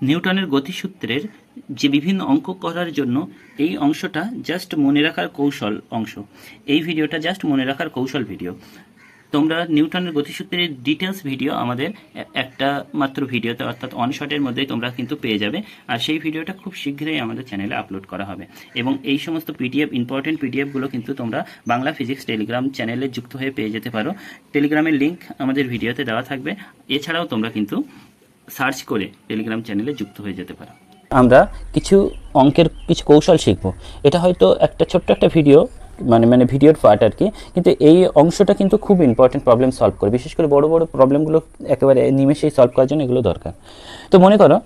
নিউটনের গতিসূত্রের যে বিভিন্ন অঙ্ক করার জন্য এই অংশটা জাস্ট মনে রাখার কৌশল অংশ। এই ভিডিওটা জাস্ট মনে রাখার কৌশল ভিডিও তোমরা নিউটনের গতিসূত্রের ডিটেলস ভিডিও আমাদের একটা মাত্র ভিডিওতে অর্থাৎ অন শটের মধ্যেই তোমরা কিন্তু পেয়ে যাবে। আর সেই ভিডিওটা খুব শীঘ্রই আমাদের চ্যানেলে আপলোড করা হবে। এবং এই সমস্ত পিডিএফ ইম্পর্টেন্ট পিডিএফগুলো কিন্তু তোমরা বাংলা ফিজিক্স টেলিগ্রাম চ্যানেলে যুক্ত হয়ে পেয়ে যেতে পারো। টেলিগ্রামের লিঙ্ক আমাদের ভিডিওতে দেওয়া থাকবে। এছাড়াও তোমরা কিন্তু সার্চ করে টেলিগ্রাম চ্যানেলে যুক্ত হয়ে যেতে পারো। আমরা কিছু অঙ্কের কিছু কৌশল শিখব। এটা হয়তো একটা ছোট্ট একটা ভিডিও মানে মানে ভিডিওর পার্ট আর কি, কিন্তু এই অংশটা কিন্তু খুব ইম্পর্টেন্ট প্রবলেম সলভ করে। বিশেষ করে বড় বড় প্রবলেমগুলো একেবারে নিমেষেই সলভ করার জন্য এগুলো দরকার। তো মনে করো,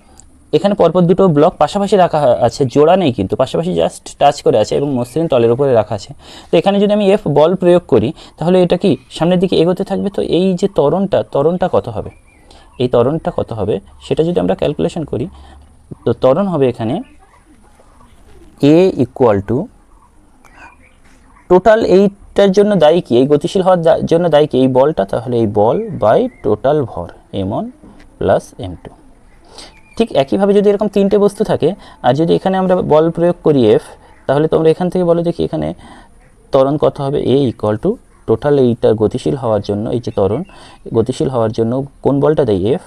এখানে পরপর দুটো ব্লক পাশাপাশি রাখা আছে, জোড়া নেই কিন্তু, পাশাপাশি জাস্ট টাচ করে আছে এবং মসৃণ তলের উপরে রাখা আছে। তো এখানে যদি আমি এফ বল প্রয়োগ করি, তাহলে এটা কি সামনের দিকে এগোতে থাকবে? তো এই যে ত্বরণটা তরণটা কত হবে? এই ত্বরণটা কত হবে? সেটা যদি আমরা ক্যালকুলেশন করি, তো ত্বরণ হবে এখানে এ ইকুয়াল টু টোটাল এইটার জন্য দায়ী কি? এই গতিশীল হওয়ার জন্য দায়ী কি? এই বলটা? তাহলে এই বল বাই টোটাল ভর M one plus M two ঠিক একইভাবে যদি এরকম তিনটে বস্তু থাকে, আর যদি এখানে আমরা বল প্রয়োগ করি এফ তাহলে তোমরা এখান থেকে বলো দেখি এখানে ত্বরণ কত হবে? এ ইকুয়াল টু টোটাল এইটা গতিশীল হওয়ার জন্য, এই যে ত্বরণ গতিশীল হওয়ার জন্য কোন বলটা দেয়? এফ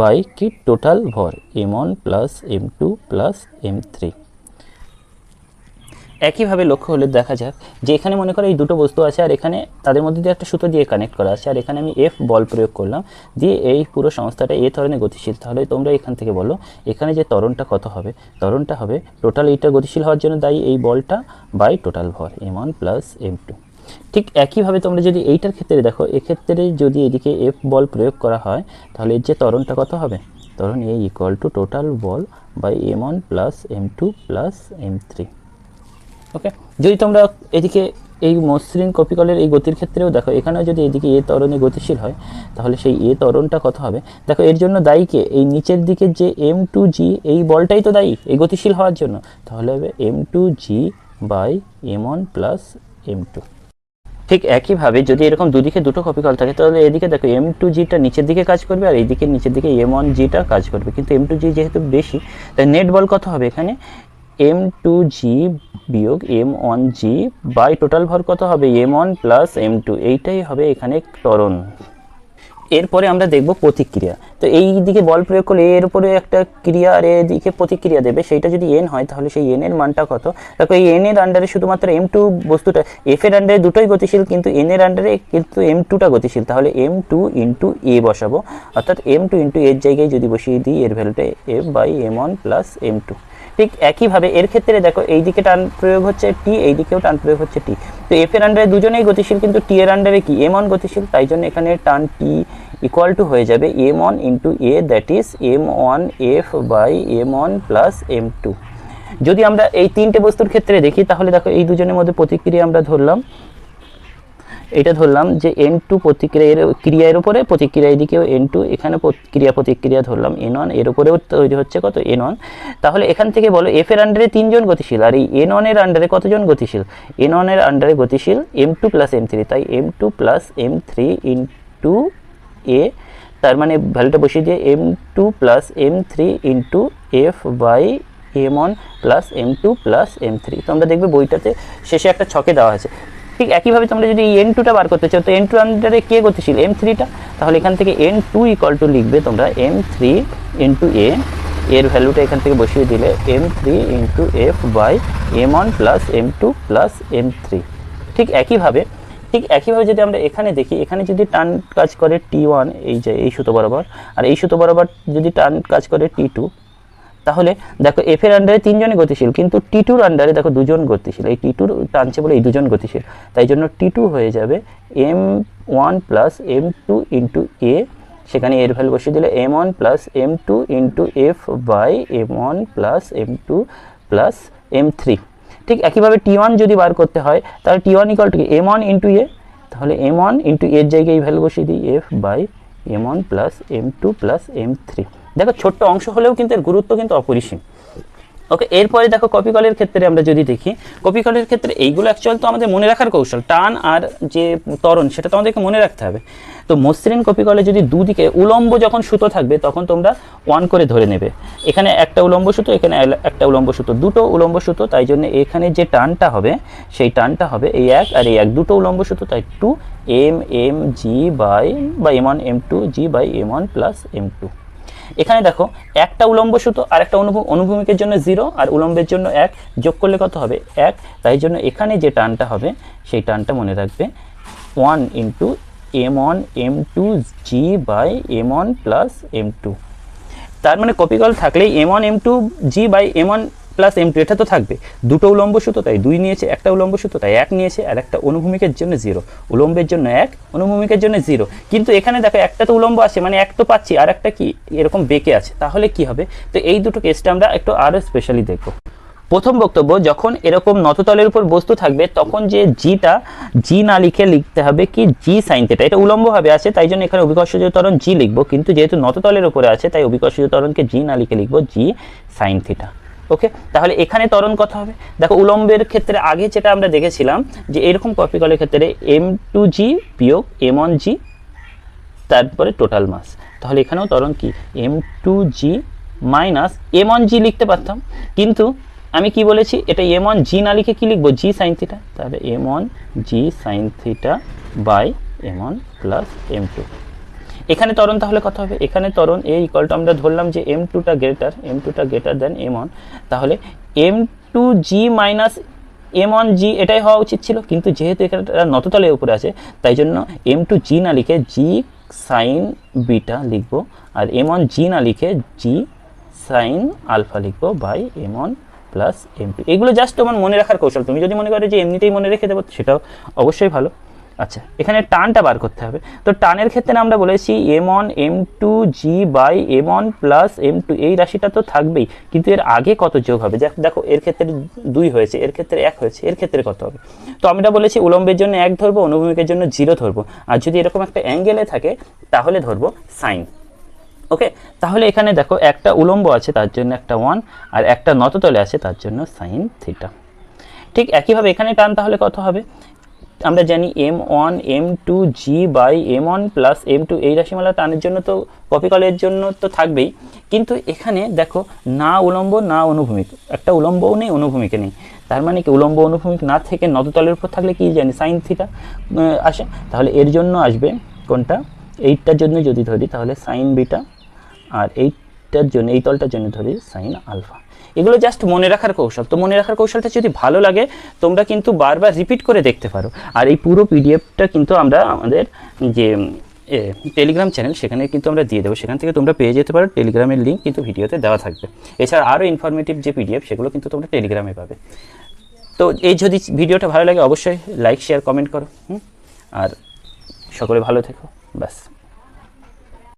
বাই কি টোটাল ভর M one plus M two plus M three একইভাবে লক্ষ্য হলে দেখা যাক যে এখানে মনে করো এই দুটো বস্তু আছে আর এখানে তাদের মধ্যে দিয়ে একটা সুতো দিয়ে কানেক্ট করা আছে। আর এখানে আমি এফ বল প্রয়োগ করলাম দিয়ে এই পুরো সংস্থাটা এ ধরনের গতিশীল। তাহলে তোমরা এখান থেকে বলো, এখানে যে ত্বরণটা কত হবে? ত্বরণটা হবে টোটাল এইটা গতিশীল হওয়ার জন্য দায়ী এই বলটা বাই টোটাল ভর M one plus M two ঠিক একইভাবে তোমরা যদি এইটার ক্ষেত্রে দেখো, এক্ষেত্রে যদি এদিকে এফ বল প্রয়োগ করা হয়, তাহলে এর যে ত্বরণটা কত হবে? ত্বরণ a equal to total ball by M one plus M two plus M three okay যদি তোমরা এদিকে এই মসৃণ কপিকলের এই গতির ক্ষেত্রেও দেখো, এখানেও যদি এদিকে এ ত্বরণে গতিশীল হয়, তাহলে সেই এ ত্বরণটা কত হবে? দেখো, এর জন্য দায়ী কে? এই নিচের দিকে যে এম টু জি এই বলটাই তো দায়ী, এই গতিশীল হওয়ার জন্য। তাহলে হবে M two G by M one plus M two ঠিক একইভাবে যদি এরকম দুদিকে দুটো কপি কল থাকে, তাহলে এদিকে দেখো এম টু জিটা নিচের দিকে কাজ করবে আর এইদিকে নিচের দিকে এম ওয়ান জিটা কাজ করবে। কিন্তু এম টু জি যেহেতু বেশি, তাই নেট বল কত হবে এখানে? এম টু জি বিয়োগ M one G by total ভর কত হবে? M one plus M two এইটাই হবে এখানে ত্বরণ। এরপরে আমরা দেখব প্রতিক্রিয়া। তো এই দিকে বল প্রয়োগ করলে এর উপরে একটা ক্রিয়া আর এদিকে প্রতিক্রিয়া দেবে। সেইটা যদি এন হয়, তাহলে সেই এন এর মানটা কত? দেখো, এই এন এর আন্ডারে শুধুমাত্র এম টু বস্তুটা এফ এর আন্ডারে দুটোই গতিশীল, কিন্তু এন এর আন্ডারে কিন্তু এম টুটা গতিশীল। তাহলে এম টু ইন্টু এ বসাবো। অর্থাৎ এম টু ইন্টু এর জায়গায় যদি বসিয়ে দিই, এর ভ্যালুটা F by M one plus M two ঠিক একইভাবে এর ক্ষেত্রে দেখো এই দিকে টান প্রয়োগ হচ্ছে টি এই দিকেও টান প্রয়োগ হচ্ছে টি তো এফ এর আন্ডারে দুজনেই গতিশীল, কিন্তু টি এর আন্ডারে কি? এম অন গতিশীল, তাই জন্য এখানে টান টি ইকুয়াল টু হয়ে যাবে M one into A that is M one F by M one plus M two যদি আমরা এই তিনটে বস্তুর ক্ষেত্রে দেখি, তাহলে দেখো এই দুজনের মধ্যে প্রতিক্রিয়া আমরা ধরলাম। এটা ধরলাম যে এন টু প্রতিক্রিয়ার ক্রিয়ার উপরে প্রতিক্রিয়া এদিকেও এন টু এখানে ক্রিয়া প্রতিক্রিয়া ধরলাম এন ওয়ানের উপরেও তৈরি হচ্ছে কত এন ওয়ান তাহলে এখান থেকে বলো এফ এর আন্ডারে তিনজন গতিশীল, আর এই এন ওয়ানের আন্ডারে কতজন গতিশীল? এন ওয়ানের আন্ডারে গতিশীল M two plus M three তাই M two plus M three into A তার মানে ভ্যালুটা বসিয়ে দিয়ে M two plus M three into F by M one plus M two plus M three তোমরা দেখবে বইটাতে শেষে একটা ছকে দেওয়া আছে ঠিক একইভাবে তোমরা যদি এন টুটা বার করতে চাও, তো এন টু আন্ডারে কে গতিশীল? এম থ্রিটা তাহলে এখান থেকে এন টু ইকাল টু লিখবে তোমরা এম থ্রি ইন্টু এ এর ভ্যালুটা এখান থেকে বসিয়ে দিলে M three into F by M one plus M two plus M three ঠিক একইভাবে ঠিক একইভাবে যদি আমরা এখানে দেখি, এখানে যদি টান কাজ করে টি ওয়ান এই যে এই সুতো বরাবর, আর এই সুতো বরাবর যদি টান কাজ করে টি টু তাহলে দেখো এফ এর আন্ডারে তিনজনই গতিশীল, কিন্তু টি টুর আন্ডারে দেখো দুজন গতিশীল। এই টি টুর টানছে বলে এই দুজন গতিশীল। তাই জন্য টি টু হয়ে যাবে M one plus M two into A সেখানে এর ভ্যালু বসিয়ে দিলে M one plus M two into F by M one plus M two plus M three ঠিক একইভাবে টি ওয়ান যদি বার করতে হয়, তাহলে T one equal to M one into A তাহলে এম ওয়ান ইন্টু এর জায়গায় এই ভ্যালু বসিয়ে দিই F by M one plus M two plus M three দেখো, ছোট্ট অংশ হলেও কিন্তু এর গুরুত্ব কিন্তু অপরিসীম। ওকে, এরপরে দেখো কপি কলের ক্ষেত্রে আমরা যদি দেখি কপি কলের ক্ষেত্রে এইগুলো অ্যাকচুয়াল তো আমাদের মনে রাখার কৌশল। টান আর যে ত্বরণ, সেটা তো আমাদেরকে মনে রাখতে হবে। তো মসৃণ কপি কলে যদি দুদিকে উলম্ব যখন সুতো থাকবে, তখন তোমরা ওয়ান করে ধরে নেবে। এখানে একটা উলম্ব সুতো, এখানে একটা উলম্ব সুতো। দুটো উলম্ব সুতো, তাই জন্য এখানে যে টানটা হবে, সেই টানটা হবে এই এক আর এই এক। দুটো উলম্ব সুতো, তাই two M M G by বা M one M two G by M one plus M two এখানে দেখো, একটা উলম্ব সুতো আর একটা অনুভূ, অনুভূমিকের জন্য জিরো আর উলম্বের জন্য এক। যোগ করলে কত হবে? এক। তাই জন্য এখানে যে টানটা হবে, সেই টানটা মনে রাখবে। One into M one M two G by M one plus M two তার মানে কপিকল থাকলেই M one M two G by M one plus M two এটা তো থাকবে। দুটো উলম্ব সুতো, তাই দুই নিয়েছে, একটা উলম্ব সুতো, তাই এক নিয়েছে, আর একটা অনুভূমিকের জন্য জিরো উলম্বের জন্য এক, অনুভূমিকের জন্য জিরো কিন্তু এখানে দেখো, একটা তো উলম্ব আছে মানে এক তো পাচ্ছি, আর একটা কি, এরকম বেঁকে আছে। তাহলে কি হবে? তো এই দুটো কেসটা আমরা একটু আরও স্পেশালি দেখব। প্রথম বক্তব্য, যখন এরকম নততলের উপর বস্তু থাকবে, তখন যে জিটা জি না লিখে লিখতে হবে কি? জি সাইন থেটা এটা উলম্বভাবে আছে, তাই জন্য এখানে অভিকর্ষজ ত্বরণ জি লিখব। কিন্তু যেহেতু নততলের উপরে আছে, তাই অভিকর্ষজ ত্বরণকে জি না লিখে লিখব জি সাইন থিটা ওকে তাহলে এখানে ত্বরণ কত হবে? দেখো, উলম্বের ক্ষেত্রে আগে যেটা আমরা দেখেছিলাম, যে এরকম কপিকলের ক্ষেত্রে এম টু জি বিয়োগ এম ওয়ান জি তারপরে টোটাল মাস তাহলে এখানেও ত্বরণ কি? M two G minus M one G লিখতে পারতাম। কিন্তু আমি কি বলেছি? এটা এম ওয়ান জি না লিখে কি লিখব? জি সাইন থিটা তাহলে M one G sine theta by M one plus M two এখানে ত্বরণ তাহলে কথা হবে? এখানে ত্বরণ এই ইকলটা আমরা ধরলাম যে এম টুটা গ্রেটার এম টুটা গ্রেটার দেন এম ওয়ান তাহলে M two G minus M one G এটাই হওয়া উচিত ছিল, কিন্তু যেহেতু এখানে নততলের উপরে আছে, তাই জন্য এম টু জি না লিখে জি সাইন বিটা লিখব, আর এম ওয়ান জি না লিখে জি সাইন আলফা লিখব by M one plus M two এগুলো জাস্ট তোমার মনে রাখার কৌশল। তুমি যদি মনে করো যে এমনিতেই মনে রেখে দেবো, সেটাও অবশ্যই ভালো। আচ্ছা এখানে টানটা বার করতে হবে। তো টানের ক্ষেত্রে আমরা বলেছি M one M two G by M one plus M two এই রাশিটা তো থাকবেই, কিন্তু এর আগে কত যোগ হবে? দেখ- এর ক্ষেত্রে দুই হয়েছে, এর ক্ষেত্রে এক হয়েছে, এর ক্ষেত্রে কত হবে? তো আমরা বলেছি উলম্বের জন্য এক ধরবো, অনুভূমিকের জন্য জিরো ধরবো। আর যদি এরকম একটা অ্যাঙ্গেলে থাকে, তাহলে ধরবো সাইন। ওকে? তাহলে এখানে দেখো, একটা উলম্ব আছে, তার জন্য একটা ওয়ান, আর একটা নততলে আছে, তার জন্য সাইন থিটা। ঠিক একইভাবে এখানে টান তাহলে কত হবে? আমরা জানি M one M two G by M one plus M two এই রাশিমালা টানের জন্য তো কপিকলের জন্য তো থাকবেই। কিন্তু এখানে দেখো, না উলম্ব, না অনুভূমিক। একটা উলম্বও নেই অনুভূমিকে নেই। তার মানে কি, উলম্ব, অনুভূমিক না থেকে নদতলের উপর থাকলে কি জানি সাইন থিটা আসে। তাহলে এর জন্য আসবে কোনটা? এইটটার জন্য যদি ধরি, তাহলে সাইন বিটা আর এইটার জন্য, এই তলটার জন্য ধরি সাইন আলফা এগুলো জাস্ট মনে রাখার কৌশল। তো মনে রাখার কৌশলটা যদি ভালো লাগে, তোমরা কিন্তু বারবার রিপিট করে দেখতে পারো। আর এই পুরো পিডিএফটা কিন্তু আমরা আমাদের যে টেলিগ্রাম চ্যানেল সেখানে কিন্তু আমরা দিয়ে দেবো। সেখান থেকে তোমরা পেয়ে যেতে পারো। টেলিগ্রামের লিঙ্ক কিন্তু ভিডিওতে দেওয়া থাকবে। এছাড়া আরও ইনফরমেটিভ যে পিডিএফ সেগুলো কিন্তু তোমরা টেলিগ্রামে পাবে। তো এই যদি ভিডিওটা ভালো লাগে, অবশ্যই লাইক শেয়ার কমেন্ট করো? আর সকলে ভালো থেকো। ব্যাস।